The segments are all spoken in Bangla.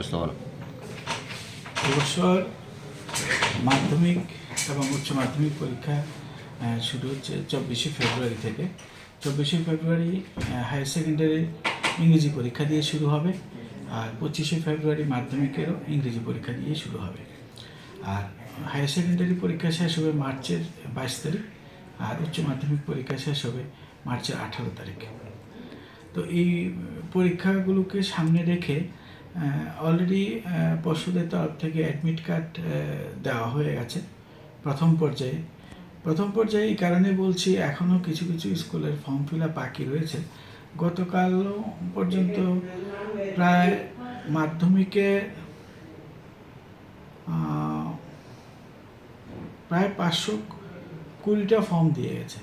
উপস্থাপনা এবছর মাধ্যমিক এবং উচ্চ মাধ্যমিক পরীক্ষা শুরু হচ্ছে চব্বিশে ফেব্রুয়ারি থেকে। চব্বিশে ফেব্রুয়ারি হায়ার সেকেন্ডারি ইংরেজি পরীক্ষা দিয়ে শুরু হবে আর পঁচিশে ফেব্রুয়ারি মাধ্যমিকেরও ইংরেজি পরীক্ষা দিয়ে শুরু হবে। আর হায়ার সেকেন্ডারি পরীক্ষা শেষ হবে মার্চের বাইশ তারিখ আর উচ্চ মাধ্যমিক পরীক্ষা শেষ হবে মার্চের আঠারো তারিখে। তো এই পরীক্ষাগুলোকে সামনে রেখে অলরেডি পশুদের তরফ থেকে অ্যাডমিট কার্ড দেওয়া হয়ে গেছে প্রথম পর্যায়ে। প্রথম পর্যায়ে এই কারণে বলছি এখনও কিছু কিছু স্কুলের ফর্ম ফিল আপ বাকি রয়েছে। গতকাল পর্যন্ত প্রায় মাধ্যমিকে প্রায় পাঁচশো কুড়িটা ফর্ম দিয়ে গেছে।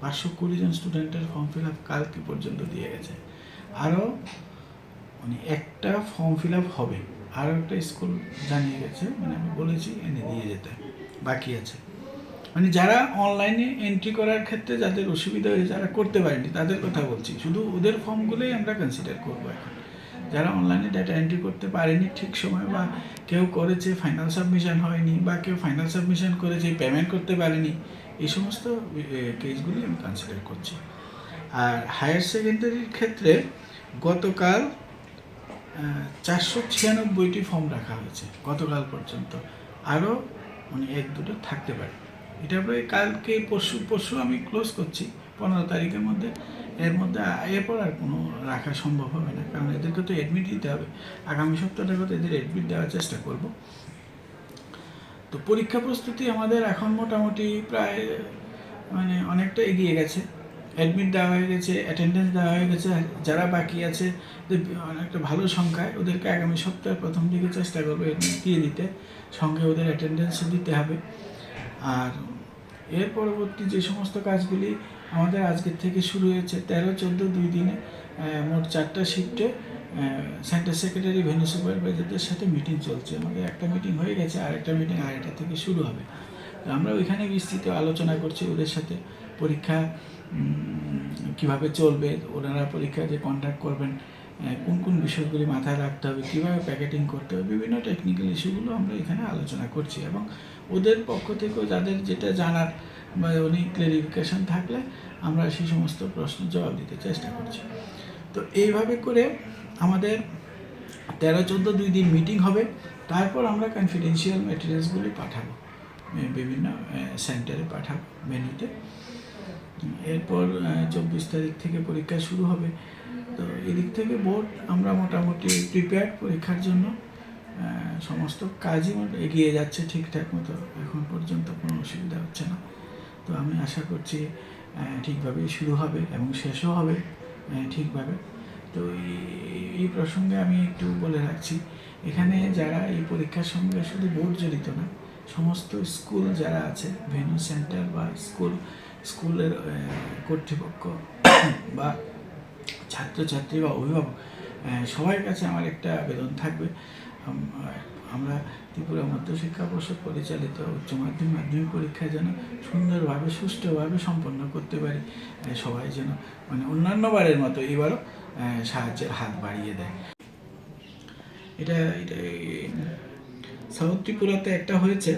পাঁচশো কুড়ি জন স্টুডেন্টের ফর্ম ফিল আপ কালকে পর্যন্ত দিয়ে গেছে। আরও মানে একটা ফর্ম ফিল আপ হবে। আরও একটা স্কুল জানিয়ে গেছে মানে আমি বলেছি, এনে দিয়ে যেতে। বাকি আছে। মানে যারা অনলাইনে এন্ট্রি করার ক্ষেত্রে যাদের অসুবিধা হয়েছে, যারা করতে পারেনি, তাদের কথা বলছি। শুধু ওদের ফর্মগুলোই আমরা কনসিডার করব এখন। যারা অনলাইনে ডাটা এন্ট্রি করতে পারেনি ঠিক সময় বা কেউ করেছে ফাইনাল সাবমিশন হয়নি বা কেউ ফাইনাল সাবমিশন করেছে পেমেন্ট করতে পারেনি, এই সমস্ত কেসগুলি আমি কনসিডার করছি। আর হায়ার সেকেন্ডারির ক্ষেত্রে গতকাল চারশো ছিয়ানব্বইটি ফর্ম রাখা হয়েছে গতকাল পর্যন্ত। আরও মানে এক দুটো থাকতে পারে। এটা প্রায় কালকে পরশু পরশু আমি ক্লোজ করছি, পনেরো তারিখের মধ্যে। এর মধ্যে এরপর আর কোনো রাখা সম্ভব হবে না। কারণ এদেরকে তো অ্যাডমিট দিতে হবে। আগামী সপ্তাহটার কথা এদের অ্যাডমিট দেওয়ার চেষ্টা করব। তো পরীক্ষা প্রস্তুতি আমাদের এখন মোটামুটি প্রায় মানে অনেকটা এগিয়ে গেছে। অ্যাডমিট দেওয়া হয়ে গেছে অ্যাটেন্ডেন্স দেওয়া হয়ে গেছে যারা বাকি আছে অনেকটা ভালো সংখ্যায় ওদেরকে আগামী সপ্তাহের প্রথম দিকে চেষ্টা করব অ্যাডমিট দিয়ে দিতে, সঙ্গে ওদের অ্যাটেন্ডেন্সও দিতে হবে। আর এর পরবর্তী যে সমস্ত কাজগুলি আমাদের আজকের থেকে শুরু হয়েছে, তেরো, চোদ্দ, দুই দিনে মোট চারটা শিফটে সেন্টার সেক্রেটারি ভেনু সুপারভাইজারদের সাথে মিটিং চলছে। আমাদের একটা মিটিং হয়ে গেছে আর একটা মিটিং আড়াইটা থেকে শুরু হবে। আমরা ওইখানে বিস্তৃত আলোচনা করছি ওদের সাথে। পরীক্ষা কীভাবে চলবে, ওনারা পরীক্ষা যে কন্ডাক্ট করবেন কোন কোন বিষয়গুলি মাথায় রাখতে হবে, কীভাবে প্যাকেটিং করতে হবে, বিভিন্ন টেকনিক্যাল ইস্যুগুলো আমরা এখানে আলোচনা করছি এবং ওদের পক্ষ থেকেও যাদের যেটা জানার বা উনি ক্লারিফিকেশন থাকলে আমরা সেই সমস্ত প্রশ্ন জবাব দিতে চেষ্টা করছি। তো এইভাবে করে আমাদের তেরো, চোদ্দ, দুই দিন মিটিং হবে, তারপর আমরা কনফিডেন্সিয়াল ম্যাটেরিয়ালসগুলি পাঠাবো বিভিন্ন সেন্টারে পাঠাবো মেনুতে এরপর চব্বিশ তারিখ থেকে পরীক্ষা শুরু হবে। তো এদিক থেকে বোর্ড আমরা মোটামুটি প্রিপেয়ার্ড পরীক্ষার জন্য সমস্ত কাজই এগিয়ে যাচ্ছে ঠিকঠাক মতো। এখন পর্যন্ত কোনো অসুবিধা হচ্ছে না। তো আমি আশা করছি আহ, ঠিকভাবেই শুরু হবে এবং শেষও হবে ঠিকভাবে। তো এই প্রসঙ্গে আমি একটু বলে রাখছি এখানে যারা এই পরীক্ষার সঙ্গে শুধু বোর্ড জড়িত না সমস্ত স্কুল যারা আছে ভেনু সেন্টার বা স্কুল স্কুলের কর্তৃপক্ষ বা ছাত্রছাত্রী বা অভিভাবক সবার কাছে আমার একটা আবেদন থাকবে। আমরা ত্রিপুরা মধ্যশিক্ষা পর্ষদ পরিচালিত উচ্চ মাধ্যমিক মাধ্যমিক পরীক্ষা যেন সুন্দরভাবে, সুষ্ঠুভাবে সম্পন্ন করতে পারি সবাই যেন মানে অন্যান্য বারের মতো এবারও সাহায্যের হাত বাড়িয়ে দেয়। এটা এটা সাউথ ত্রিপুরাতে একটা হয়েছে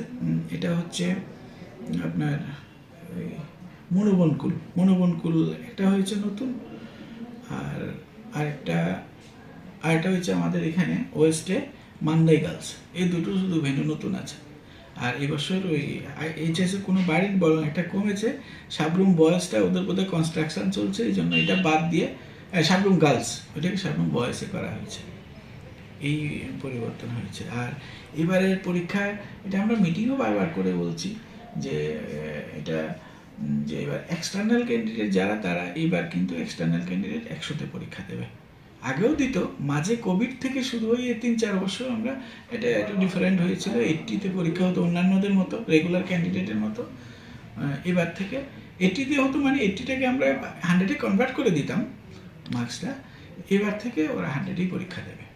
এটা হচ্ছে আপনার মনোবনকুল মনোবনকুল একটা হয়েছে নতুন, আর আরেকটা আরেকটা হয়েছে আমাদের এখানে ওয়েস্টে মান্দাই গার্লস। এই দুটো শুধু ভেন্যু নতুন আছে। আর এবছর ওই এইচএস এর কোনো বাড়ির বরং একটা কমেছে। সাবরুম বয়েসটা ওদের বোধহয় কনস্ট্রাকশন চলছে, এই জন্য এটা বাদ দিয়ে সাবরুম গার্লস ওটাকে সাবরুম বয়েসে করা হয়েছে। এই পরিবর্তন হয়েছে। আর এবারের পরীক্ষায়, এটা আমরা মিটিংও বারবার করে বলছি যে এটা যে এবার এক্সটার্নাল ক্যান্ডিডেট যারা, তারা এবার কিন্তু এক্সটার্নাল ক্যান্ডিডেট একশোতে পরীক্ষা দেবে। আগেও দিত, মাঝে কোভিড থেকে শুরু হয়ে তিন চার বছর আমরা এটা একটু ডিফারেন্ট হয়েছিল। এইটটিতে পরীক্ষা হতো অন্যান্যদের মতো রেগুলার ক্যান্ডিডেটের মতো। এবার থেকে এইটটিতে হতো মানে এইটটিটাকে আমরা হান্ড্রেডে কনভার্ট করে দিতাম মার্কসটা এবার থেকে ওরা হান্ড্রেডেই পরীক্ষা দেবে।